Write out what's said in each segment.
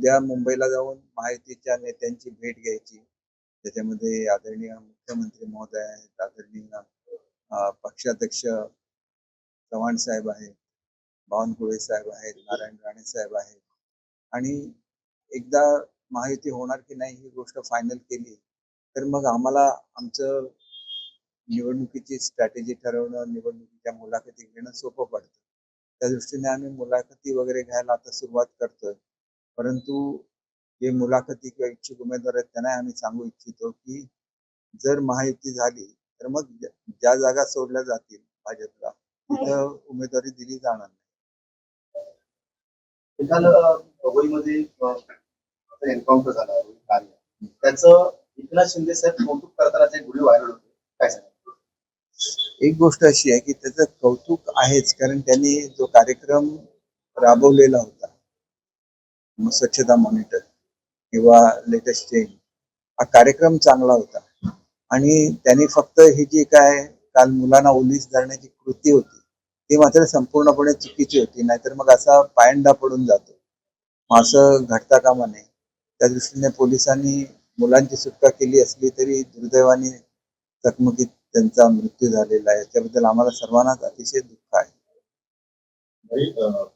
उद्या मुंबईला जाऊन महायुतीच्या नेत्यांची भेट घ्यायची. त्याच्यामध्ये आदरणीय मुख्यमंत्री महोदय आहेत आदरणीय पक्षाध्यक्ष चव्हाण साहेब आहेत बावनकुळे साहेब आहेत नारायण राणे साहेब आहेत. आणि एकदा महायुती होणार की नाही ही गोष्ट फायनल केली तर मग आम्हाला आमचं निवडणुकीची स्ट्रॅटेजी ठरवणं निवडणुकीच्या मुलाखती घेणं सोपं पडतं. त्या दृष्टीने आम्ही मुलाखती वगैरे घ्यायला आता सुरुवात करतोय. परंतु जे मुलाखती किंवा इच्छुक उमेदवार आहेत त्यांना आम्ही सांगू इच्छितो की जर महायुती झाली तर मग ज्या- जागा सोडल्या जातील भाजपला तिथं उमेदवारी दिली जाणार नाही. काल मुंबईमध्ये एन्काउंटर झाला रोहित कारिया. त्याचं एकनाथ शिंदे साहेब कौतुक करताना जे व्हिडिओ व्हायरल होते. काय सांगा एक गोष्ट अशी आहे की त्याचं कौतुक आहेच कारण त्यांनी जो कार्यक्रम राबवलेला होता स्वच्छता मॉनिटर किंवा लेटेस्ट चेंज हा कार्यक्रम चांगला होता. आणि त्यांनी फक्त ही जी काय काल मुलांना ओलीस धरण्याची कृती होती ती मात्र संपूर्णपणे चुकीची होती. नाहीतर मग असा पायंडा पडून जातो. असं घडता कामा नये. त्या दृष्टीने पोलिसांनी मुलांची सुटका केली असली तरी दुर्दैवाने चकमकीत त्यांचा मृत्यू झालेला आहे. त्याबद्दल आम्हाला सर्वांनाच अतिशय दुःख आहे. भाई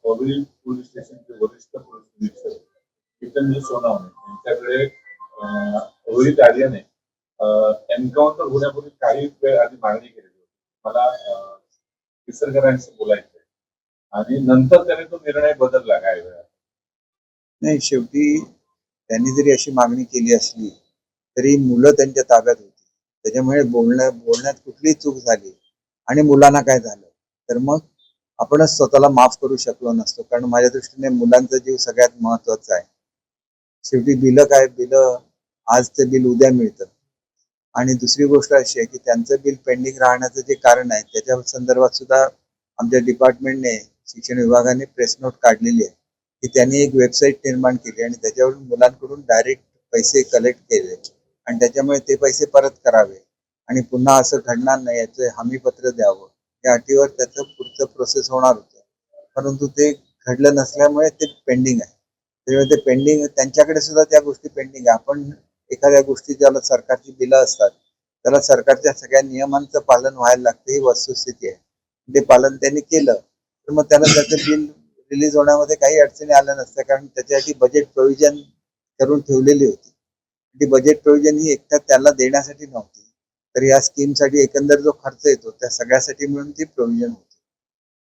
पवई पोलीस स्टेशनचे वरिष्ठ पोलीस निरीक्षक कितनजी सोनावणे यांच्याकडे अं, रोहित आर्याने एन्काउंटर होण्यापूर्वी काही वेळ आधी मागणी केलेली होती. मला निसर्गरायांशी बोलायचंय. आणि नंतर त्याने तो निर्णय बदलला काही वेळा नाही शेवटी त्यांनी जरी अशी मागणी केली असली तरी मुलं त्यांच्या ताब्यात होती. त्याच्यामुळे बोलण्या बोलण्यात कुठलीही चूक झाली आणि मुलांना काय झालं तर मग आपणच स्वतःला माफ करू शकलो नसतो. कारण माझ्या दृष्टीने मुलांचा जीव सगळ्यात महत्त्वाचा आहे. शेवटी बिलं काय? बिलं आजचं बिल उद्या मिळतं आणि दुसरी गोष्ट अशी आहे की त्यांचं बिल पेंडिंग राहण्याचं जे कारण आहे त्याच्या संदर्भात सुद्धा आमच्या डिपार्टमेंटने शिक्षण विभागाने प्रेस नोट काढलेली आहे की त्यांनी एक वेबसाईट निर्माण केली आणि त्याच्यावरून मुलांकडून डायरेक्ट पैसे कलेक्ट केले आणि त्याच्यामुळे ते पैसे परत करावे. आणि पुन्हा असं घडणार नाही याचं हमीपत्र द्यावं. या अटीवर त्याचं पुढचं प्रोसेस होणार होतं. परंतु ते घडलं नसल्यामुळे ते पेंडिंग आहे. त्यामुळे ते पेंडिंग त्यांच्याकडे सुद्धा त्या गोष्टी पेंडिंग आहे. आपण एखाद्या गोष्टी ज्याला सरकारची बिलं असतात त्याला सरकारच्या सगळ्या नियमांचं पालन व्हायला लागतं ही वस्तुस्थिती आहे. ते पालन त्यांनी केलं तर मग त्याला त्याचं बिल रिलीज होण्यामध्ये काही अडचणी आल्या नसत्या कारण त्याच्यासाठी बजेट प्रोव्हिजन करून ठेवलेली होती. ती बजेट प्रोव्हिजन ही एकटा त्याला देण्यासाठी नव्हती. तर या स्कीमसाठी एकंदर जो खर्च येतो त्या सगळ्यासाठी मिळून ती प्रोव्हिजन होती.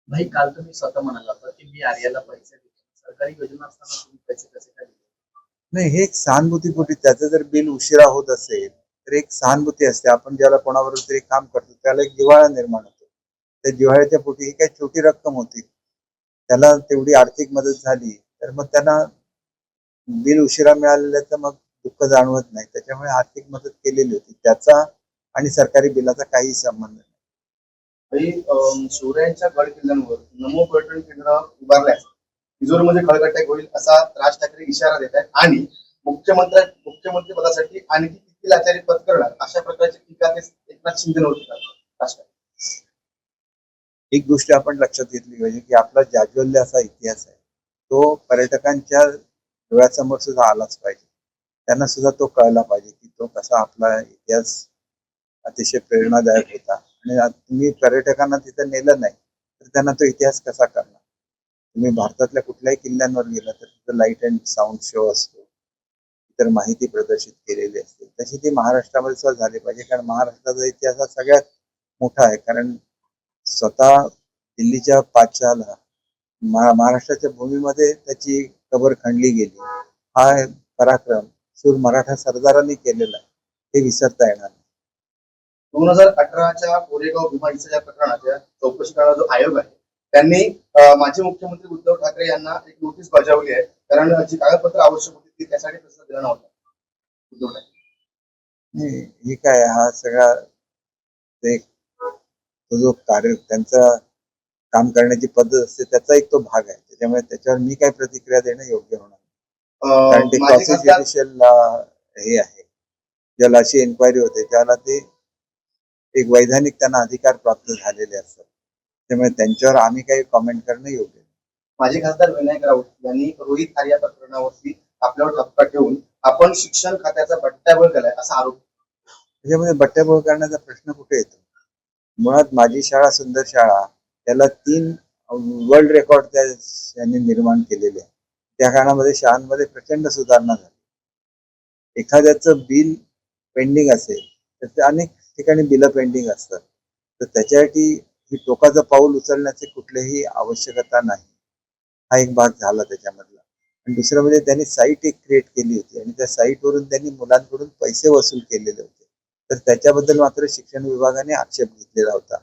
भाई काल तुम्ही स्वतः म्हणाला होता की मी आर्याला पैसे सरकारी योजना असताना तुम्ही पैसे कसे काय दिले नाही हे एक सहानुभूतीपोटी त्याचं जर बिल उशिरा होत असेल तर एक सहानुभूती असते. आपण ज्याला कोणाबरोबर तरी काम करतो त्याला एक जिव्हाळा निर्माण होतो. त्या जिव्हाळ्याच्या पोटी ही काही छोटी रक्कम होती. त्याला तेवढी आर्थिक मदत झाली तर मग त्यांना बिल उशिरा मिळालेल्याचं मग दुःख जाणवत नाही. त्याच्यामुळे आर्थिक मदत केलेली होती. त्याचा आणि सरकारी बिलाचा काही संबंध नाही. शिवरायांच्या गड किल्ल्यांवर नमो पर्यटन केंद्र उभारल्यास तिजोरीमध्ये खळगट्टॅक होईल असा राज ठाकरे इशारा देत आहेत. आणि मुख्यमंत्री मुख्यमंत्री पदासाठी आणखी किती लाचारी पत्करणार अशा प्रकारची टीका ते एकनाथ शिंदेवरती करतात राज ठाकरे. एक गोष्ट आपण लक्षात घेतली पाहिजे की आपला जाज्वल्य असा इतिहास आहे. तो पर्यटकांच्या डोळ्यासमोर सुद्धा आलाच पाहिजे. त्यांना सुद्धा तो कळला पाहिजे की तो कसा आपला इतिहास अतिशय प्रेरणादायक होता. आणि तुम्ही पर्यटकांना तिथं नेलं नाही तर त्यांना तो इतिहास कसा करणार तुम्ही भारतातल्या कुठल्याही किल्ल्यांवर गेला तर तिथं लाइट अँड साऊंड शो असतो. इतर माहिती प्रदर्शित केलेली असते. तशी ती महाराष्ट्रामध्ये सुद्धा झाली पाहिजे कारण महाराष्ट्राचा इतिहास हा सगळ्यात मोठा आहे. कारण स्वतः दिल्लीच्या पाचशाला महाराष्ट्राच्या भूमीमध्ये त्याची कबर खणली गेली. हा पराक्रम सूर मराठा सरदारांनी केलेला आहे हे विसरता येणार नाही. दोन हजार अठराच्या कोरेगाव भीमा हिंसाचार प्रकरणाच्या चौकशी करणारा जो आयोग आहे त्यांनी माजी मुख्यमंत्री उद्धव ठाकरे यांना एक नोटीस बजावली आहे. कारण जी कागदपत्र आवश्यक होती ती त्यासाठी प्रतिसाद दिला नव्हता. उद्धव ठाकरे. हे काय हा सगळा तो जो कार्य त्यांचा काम करण्याची पद्धत असते त्याचा एक तो भाग आहे. त्याच्यामुळे त्याच्यावर मी काय प्रतिक्रिया देणं योग्य होणार. कारण ते हे आहे. ज्याला अशी एन्क्वायरी होते त्याला ते एक वैधानिक त्यांना अधिकार प्राप्त झालेले असतात. त्यामुळे त्यांच्यावर आम्ही काही कॉमेंट करणं योग्य. माजी खासदार विनायक राऊत यांनी रोहित आर्या प्रकरणावरती आपल्यावर ठपका ठेवून आपण शिक्षण खात्याचा बट्ट्याबोळ केलाय असा आरोप. त्याच्यामध्ये बट्ट्याबोळ करण्याचा प्रश्न कुठे येतो? मुळात माझी शाळा सुंदर शाळा त्याला तीन वर्ल्ड रेकॉर्ड त्या यांनी निर्माण केलेले आहे. त्या काळामध्ये शाळांमध्ये प्रचंड सुधारणा झाली. एखाद्याचं बिल पेंडिंग असेल तर ते अनेक ठिकाणी बिलं पेंडिंग असतात. तर त्याच्यासाठी ही टोकाचं पाऊल उचलण्याची कुठलीही आवश्यकता नाही. हा एक भाग झाला त्याच्यामधला. आणि दुसरं म्हणजे त्यांनी साईट एक क्रिएट केली होती आणि त्या साईटवरून त्यांनी मुलांकडून पैसे वसूल केलेले होते. तर त्याच्याबद्दल मात्र शिक्षण विभागाने आक्षेप घेतलेला होता.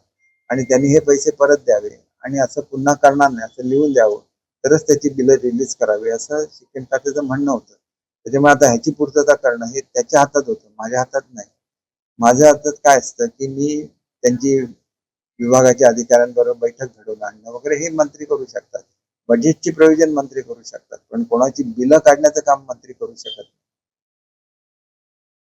आणि त्यांनी हे पैसे परत द्यावे आणि असं पुन्हा करणार नाही असं लिहून द्यावं. तरच त्याची बिलं रिलीज करावी असं शिक्षण खात्याचं म्हणणं होतं. त्याच्यामुळे आता ह्याची पूर्तता करणं हे त्याच्या हातात होतं माझ्या हातात नाही. माझ्या अर्थात काय असतं की मी त्यांची विभागाच्या अधिकाऱ्यांबरोबर बैठक घडवून आणणं वगैरे हे मंत्री करू शकतात. बजेटची प्रयोजन मंत्री करू शकतात. पण कोणाची बिलं काढण्याचं काम मंत्री करू शकत नाही.